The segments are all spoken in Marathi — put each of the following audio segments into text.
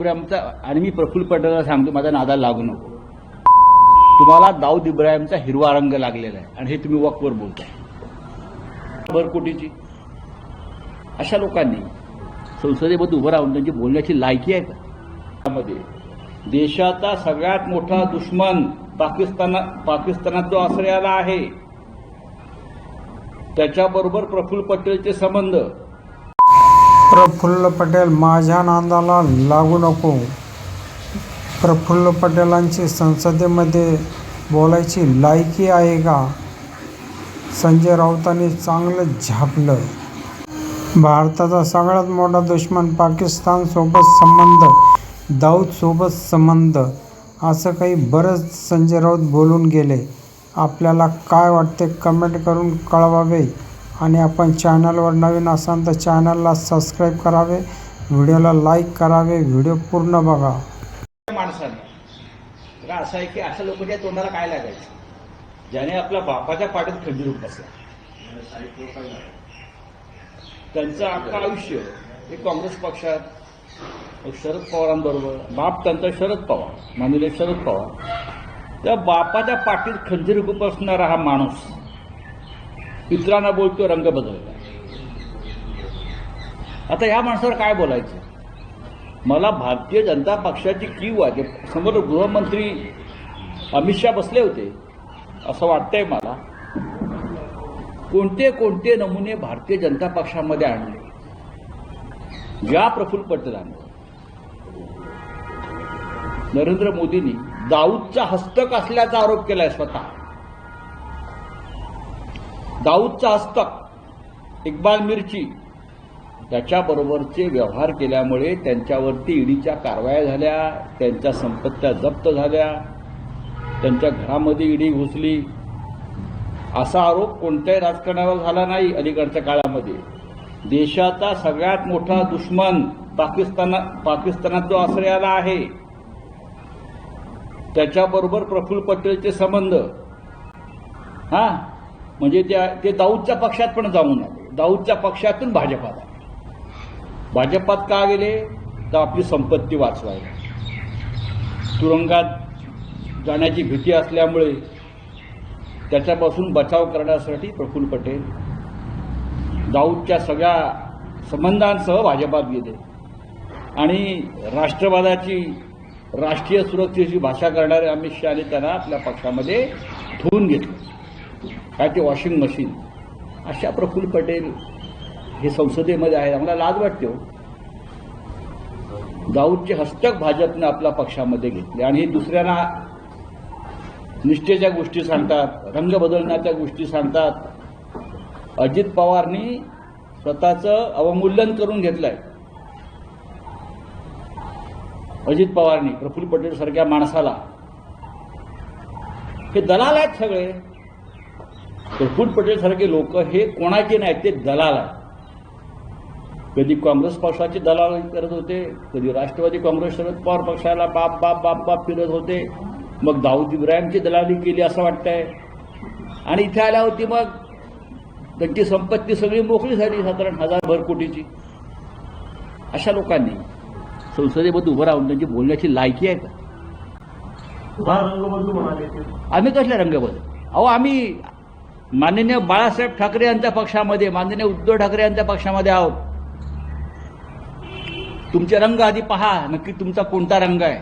इब्राहिमचा आणि मी प्रफुल्ल पटेलला सांगतो माझा नादा लागू नको. तुम्हाला दाऊद इब्राहिमचा हिरवा रंग लागलेला आहे आणि हे तुम्ही वकवर बोलताय. बरकोटीची. अशा लोकांनी संसदेमध्ये उभं राहून त्यांची बोलण्याची लायकी आहे का? त्यामध्ये देशाचा सगळ्यात मोठा दुश्मन पाकिस्तान पाकिस्तानात जो आश्रयाला आहे. त्याच्याबरोबर प्रफुल्ल पटेलचे संबंध प्रफुल्ल पटेल माझ्या नांदाला लागू नको. प्रफुल्ल पटेलांची संसदेमध्ये बोलायची लायकी आहे का? संजय राऊतांनी चांगलं झापलं. भारताचा सगळ्यात मोठा दुश्मन पाकिस्तानसोबत संबंध दाऊदसोबत संबंध असं काही बरंच संजय राऊत बोलून गेले. आपल्याला काय वाटते कमेंट करून कळवावे? आणि आपण चॅनलवर नवीन असाल तर चॅनलला सबस्क्राईब करावे व्हिडिओला लाईक करावे व्हिडिओ पूर्ण बघा. माणसाने. तर असं आहे की अशा लोकांच्या तोंडाला काय लागायचं? ज्याने आपल्या बापाच्या पाठीत खंजीर बसला. त्यांचं अख्खं आयुष्य हे काँग्रेस पक्षात शरद पवारांबरोबर बाप त्यांचा शरद पवार मानले शरद पवार. त्या बापाच्या पाठीत खंजीर बसणारा हा माणूस इतरांना बोलतो रंग बदलला आता या माणसावर काय बोलायचं? मला भारतीय जनता पक्षाची क्यू आहे समोर गृहमंत्री अमित शहा बसले होते असं वाटतंय मला. कोणते कोणते नमुने भारतीय जनता पक्षामध्ये आणले? ज्या प्रफुल्ल पटेलांनी नरेंद्र मोदींनी दाऊदचा हस्तक असल्याचा आरोप केलाय स्वतः. दाऊदचा हस्तक इक्बाल मिरची त्याच्याबरोबरचे व्यवहार केल्यामुळे त्यांच्यावरती ईडीच्या कारवाया झाल्या त्यांच्या संपत्त्या जप्त झाल्या त्यांच्या घरामध्ये ईडी घुसली. असा आरोप कोणत्याही राजकारणावर झाला नाही अलीकडच्या काळामध्ये. देशाचा सगळ्यात मोठा दुश्मन पाकिस्ताना पाकिस्तानात जो आश्रयाला आहे त्याच्याबरोबर प्रफुल्ल पटेलचे संबंध. हा? म्हणजे त्या ते दाऊदच्या पक्षात पण जाऊन आले. दाऊदच्या पक्षातून भाजपात आले. भाजपात का गेले? तर आपली संपत्ती वाचवायला. तुरुंगात जाण्याची भीती असल्यामुळे त्याच्यापासून बचाव करण्यासाठी प्रफुल्ल पटेल दाऊदच्या सगळ्या संबंधांसह भाजपात गेले. आणि राष्ट्रवादाची राष्ट्रीय सुरक्षेची भाषा करणारे अमित शहाने त्यांना आपल्या पक्षामध्ये ठेवून घेतलं. काय ते वॉशिंग मशीन अशा प्रफुल्ल पटेल हे संसदेमध्ये आहे आम्हाला लाज वाटते हो. दाऊदचे हस्तक भाजपने आपल्या पक्षामध्ये घेतले. आणि हे दुसऱ्यांना निष्ठेच्या गोष्टी सांगतात रंग बदलण्याच्या गोष्टी सांगतात. अजित पवारनी स्वतःचं अवमूल्यन करून घेतलंय. अजित पवारनी प्रफुल्ल पटेल सारख्या माणसाला. हे दलाल आहेत सगळे. प्रफुल्ल पटेल सारखे लोक हे कोणाचे नाहीत ते दलाल आहेत. कधी काँग्रेस पक्षाचे दलाल करत होते कधी राष्ट्रवादी काँग्रेस शरद पवार पक्षाला बाप बाप बाप बाप फिरत होते. मग दाऊद इब्राहिमची दलाली केली असं वाटतंय. आणि इथे आल्या होती मग त्यांची संपत्ती सगळी मोकळी झाली साधारण हजार भर कोटीची अशा लोकांनी संसदेमध्ये उभं राहून त्यांची बोलण्याची लायकी आहे का? रंगबंधू आम्ही कसल्या रंगबद्ध अहो आम्ही माननीय बाळासाहेब ठाकरे यांच्या पक्षामध्ये माननीय उद्धव ठाकरे यांच्या पक्षामध्ये आहोत. तुमचे रंग आधी पहा नक्की तुमचा कोणता रंग आहे?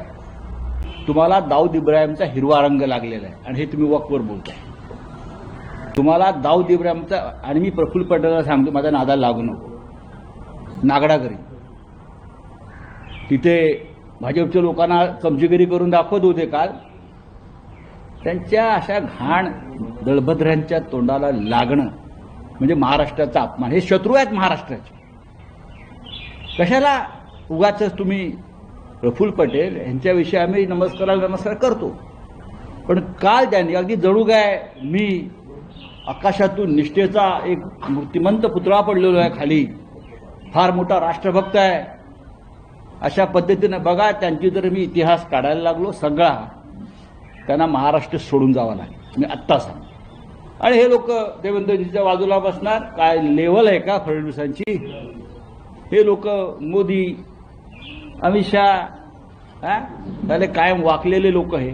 तुम्हाला दाऊद इब्राहिमचा हिरवा रंग लागलेला आहे आणि हे तुम्ही वकवर बोलताय. तुम्हाला दाऊद इब्राहिमचा आणि मी प्रफुल्ल पटेलला सांगतो माझा नादाला लागू नको. नागडागरी तिथे भाजपच्या लोकांना चमचीगिरी करून दाखवत होते काल. त्यांच्या अशा घाण दळभद्रांच्या तोंडाला लागणं म्हणजे महाराष्ट्राचा अपमान. हे शत्रू आहेत महाराष्ट्राचे. कशाला उगाच तुम्ही प्रफुल्ल पटेल यांच्याविषयी आम्ही नमस्काराला नमस्कार करतो? पण काल त्यांनी अगदी जणू काय मी आकाशातून निष्ठेचा एक मूर्तिमंत पुतळा पडलेलो आहे खाली. फार मोठा राष्ट्रभक्त आहे. अशा पद्धतीनं बघा त्यांची जर मी इतिहास काढायला लागलो सगळा त्यांना महाराष्ट्र सोडून जावं लागेल. मी आत्ता सांग आणि हे लोक देवेंद्रजीच्या बाजूला बसणार. काय लेवल आहे का फडणवीसांची? हे लोक मोदी अमित शहा हा? त्याला कायम वाकलेले लोक हे.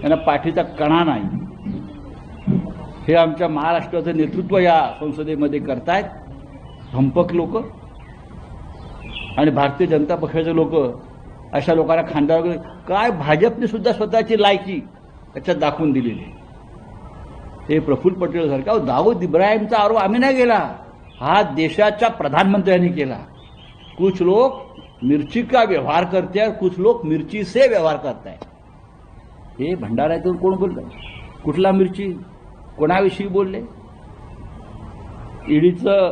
त्यांना पाठीचा कणा नाही. हे आमच्या महाराष्ट्राचं नेतृत्व या संसदेमध्ये करतायत. धंपक लोक. आणि भारतीय जनता पक्षाचे लोक अशा लोकांना खांद्यावर काय? भाजपने सुद्धा स्वतःची लायकी त्याच्यात दाखवून दिलेली आहे. हे प्रफुल्ल पटेल सारखा दाऊद इब्राहिमचा आरोप आम्ही नाही केला. हा देशाच्या प्रधानमंत्र्यांनी केला. कुछ लोक मिर्ची का व्यवहार करते हैं कुछ लोग मिर्ची से व्यवहार करत आहे हे भंडाऱ्यातून कोण बोललं? कुठला मिरची? कोणाविषयी बोलले? ईडीचं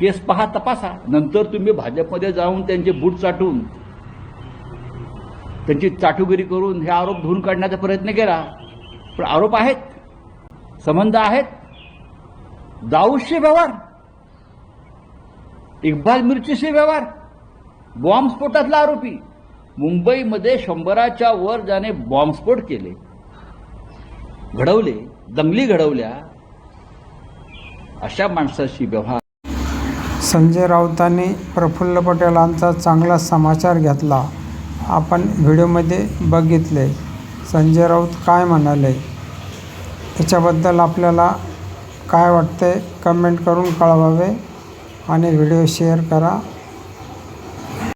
केस पहा तपासा. नंतर तुम्ही भाजपमध्ये जाऊन त्यांचे बूट चाटून त्यांची चाटुगिरी करून हे आरोप धुवून काढण्याचा प्रयत्न केला. पण आरोप आहेत संबंध आहेत. दाऊदशी व्यवहार इक्बाल मिरचीशी व्यवहार बॉम्बस्फोटातला आरोपी. मुंबईमध्ये शंभराच्या वर ज्याने बॉम्बस्फोट केले घडवले दंगली घडवल्या अशा माणसाशी व्यवहार. संजय राऊतांनी प्रफुल्ल पटेलांचा चांगला समाचार घेतला. आपण व्हिडिओमध्ये बघितले संजय राऊत काय म्हणाले? त्याच्याबद्दल आपल्याला काय वाटते कमेंट करून कळवावे आणि व्हिडिओ शेअर करा.